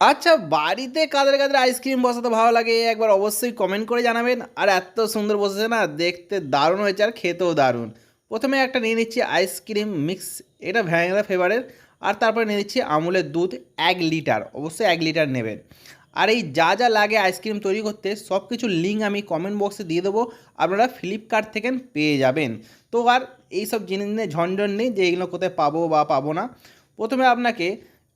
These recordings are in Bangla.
আচ্ছা বাড়িতে কাদের কাদের আইসক্রিম বসাতে ভালো লাগে একবার অবশ্যই কমেন্ট করে জানাবেন। আর এত সুন্দর বসেছে না, দেখতে দারুণ হয়েছে আর খেতেও দারুণ। প্রথমে একটা নিয়ে নিচ্ছি আইসক্রিম মিক্স এটা ভ্যানিলা ফ্লেভারের আর তারপরে নিয়ে নিচ্ছি আমুলের দুধ এক লিটার অবশ্যই এক লিটার নেবেন। আর এই যা যা লাগে আইসক্রিম তৈরি করতে সব কিছু লিঙ্ক আমি কমেন্ট বক্সে দিয়ে দেবো, আপনারা ফ্লিপকার্ট থেকে পেয়ে যাবেন। তো আর এইসব জিনিস নিয়ে ঝঞ্ঝট নেই যে এগুলো কোথায় পাবো বা পাবো না। প্রথমে আপনাকে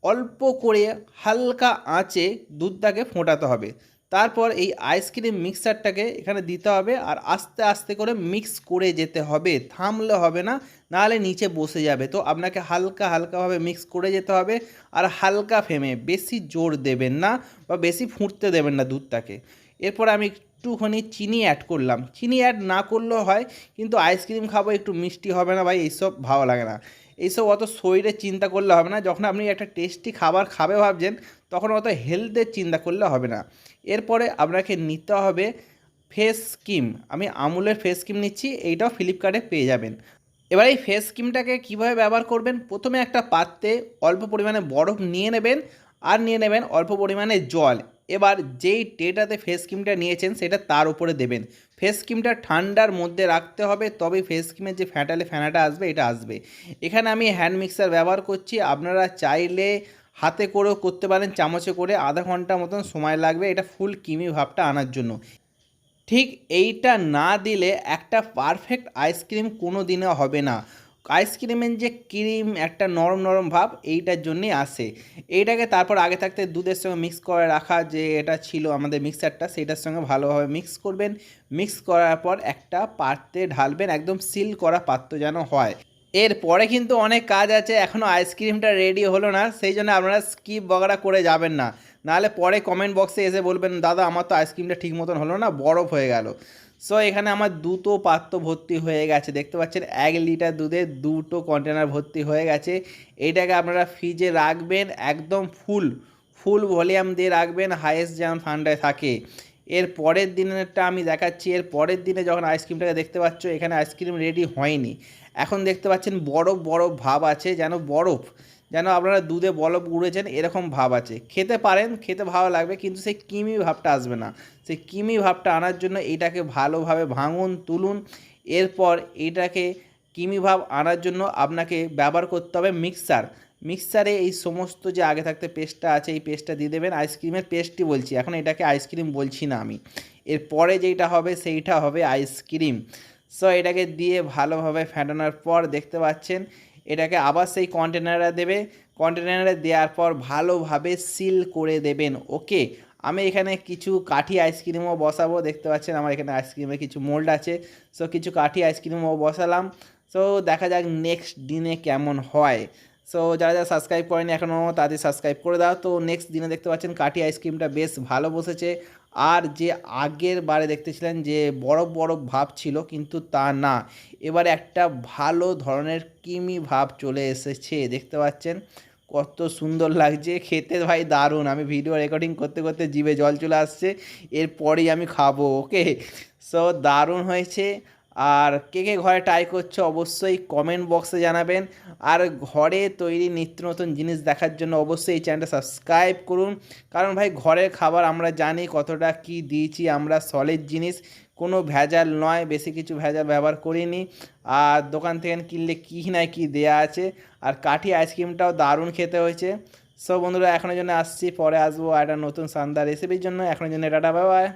অল্প করে হালকা আঁচে দুধটাকে ফোটাতে হবে। তারপর এই আইসক্রিম মিক্সারটাকে এখানে দিতে হবে আর আস্তে আস্তে করে মিক্স করে যেতে হবে। থামলে হবে না, নাহলে নিচে বসে যাবে। তো আপনাকে হালকা হালকাভাবে মিক্স করে যেতে হবে আর হালকা ফেমে, বেশি জোর দেবেন না বা বেশি ফুটতে দেবেন না দুধটাকে। এরপর আমি একটুখানি চিনি অ্যাড করলাম। চিনি অ্যাড না করলেও হয়, কিন্তু আইসক্রিম খাব, একটু মিষ্টি হবে না ভাই, এইসব ভালো লাগে না। এইসব অত শরীরে চিন্তা করলে হবে না, যখন আপনি একটা টেস্টি খাবার খাবে ভাবছেন, তখন অত হেলথের চিন্তা করলে হবে না। এরপরে আপনাকে নিতে হবে ফেস ক্রিম আমি আমুলের ফেস ক্রিম নিচ্ছি, এইটাও ফ্লিপকার্টে পেয়ে যাবেন। এবার এই ফেস ক্রিমটাকে কীভাবে ব্যবহার করবেন? প্রথমে একটা পাত্রে অল্প পরিমাণে বরফ নিয়ে নেবেন, আর নিয়ে নেবেন অল্প পরিমাণে জল। এবার যেই ট্রেটাতে ফেস ক্রিমটা নিয়েছেন, সেটা তার উপরে দেবেন। ফেস ক্রিমটা ঠান্ডার মধ্যে রাখতে হবে, তবে ফেস ক্রিমের যে ফ্যাটালে ফ্যানাটা আসবে, এটা আসবে। এখানে আমি হ্যান্ড মিক্সার ব্যবহার করছি, আপনারা চাইলে হাতে করেও করতে পারেন, চামচে করে আধা ঘণ্টা মতন সময় লাগবে এটা ফুল কিমি ভাবটা আনার জন্য। ঠিক এইটা না দিলে একটা পারফেক্ট আইসক্রিম কোনো দিনে হবে না। আইসক্রিমের যে ক্রিম একটা নরম নরম ভাব, এইটার জন্যই আসে। এইটাকে তারপর আগে থাকতে দুধের সঙ্গে মিক্স করে রাখা যে এটা ছিল আমাদের মিক্সারটা সেটার সঙ্গে ভালোভাবে মিক্স করবেন। মিক্স করার পর একটা পাত্রে ঢালবেন, একদম সিল করা পাত্র যেন হয়। এরপরে কিন্তু অনেক কাজ আছে এখনও আইসক্রিমটা রেডি হলো না, সেই জন্য আপনারা স্কিপ বগড়া করে যাবেন না। নাহলে পরে কমেন্ট বক্সে এসে বলবেন, দাদা, আমার তো আইসক্রিমটা ঠিক মতন হলো না, বরফ হয়ে গেল। সো এখানে আমার দুটো পাত্র ভর্তি হয়ে গেছে, দেখতে পাচ্ছেন? এক লিটার দুধে দুটো কন্টেনার ভর্তি হয়ে গেছে। এটাকে আপনারা ফ্রিজে রাখবেন একদম ফুল ফুল ভলিউম দিয়ে রাখবেন হাইয়েস্ট যেমন ঠান্ডায় থাকে। এর পরের দিনেরটা আমি দেখাচ্ছি। এর পরের দিনে যখন আইসক্রিমটাকে দেখতে পাচ্ছ, এখানে আইসক্রিম রেডি হয়নি। এখন দেখতে পাচ্ছেন বরফ বরফ ভাব আছে, যেন বরফ, যেন আপনারা দুধে বরফ উড়েছেন, এরকম ভাব আছে। খেতে পারেন, খেতে ভালো লাগবে, কিন্তু সেই কিমি ভাবটা আসবে না। সেই কিমি ভাবটা আনার জন্য এইটাকে ভালোভাবে ভাঙুন, তুলুন, এরপর এইটাকে কিমি ভাব আনার জন্য আপনাকে ব্যবহার করতে হবে মিক্সার। মিক্সারে এই সমস্ত যে আগে থাকতে পেস্টটা আছে, এই পেস্টটা দিয়ে দেবেন, আইসক্রিমের পেস্টই বলছি, এখন এটাকে আইসক্রিম বলছি না আমি। এরপরে যেইটা হবে, সেইটা হবে আইসক্রিম। সো এটাকে দিয়ে ভালোভাবে ফেটানোর পর দেখতে পাচ্ছেন, এটাকে আবার সেই কন্টেনারে দেবে। কন্টেনারে দেওয়ার পর ভালোভাবে সিল করে দেবেন ওকে আমি এখানে কিছু কাঠি আইসক্রিমও বসাবো, দেখতে পাচ্ছেন আমার এখানে আইসক্রিমের কিছু মোল্ড আছে। সো কিছু কাঠি আইসক্রিমও বসালাম। সো দেখা যাক নেক্সট দিনে কেমন হয়। সো যারা যারা সাবস্ক্রাইব করেনি এখনও তাদের সাবস্ক্রাইব করে দাও। তো নেক্সট দিনে দেখতে পাচ্ছেন কাঠি আইসক্রিমটা বেশ ভালো বসেছে। আর যে আগের বারে দেখতেছিলেন যে বড় বড় ভাব ছিল, কিন্তু তা না। এবারে একটা ভালো ধরনের কিমি ভাব চলে এসেছে, দেখতে পাচ্ছেন? কত সুন্দর লাগছে। খেতে ভাই দারুণ। আমি ভিডিও রেকর্ডিং করতে করতে জিভে জল চলে আসছে, এরপরেই আমি খাব ওকে সো দারুণ হয়েছে। আর কে কে ঘরে ট্রাই করছ অবশ্যই কমেন্ট বক্সে জানাবেন। আর ঘরে তৈরি নিত্য নতুন জিনিস দেখার জন্য অবশ্যই এই চ্যানেলটা সাবস্ক্রাইব করুন। কারণ ভাই, ঘরের খাবার আমরা জানি কতটা কি দিয়েছি, আমরা সলিড জিনিস, কোনো ভেজাল নয়, বেশি কিছু ভেজাল ব্যবহার করিনি। আর দোকান থেকে কিনলে কী না কি দেয়া আছে। আর কাঠি আইসক্রিমটাও দারুণ খেতে হয়েছে। সব বন্ধুরা, এখনের জন্য আসছি, পরে আসব একটা নতুন শানদার রেসিপির জন্য। এখনের জন্য টাটা বাই বাই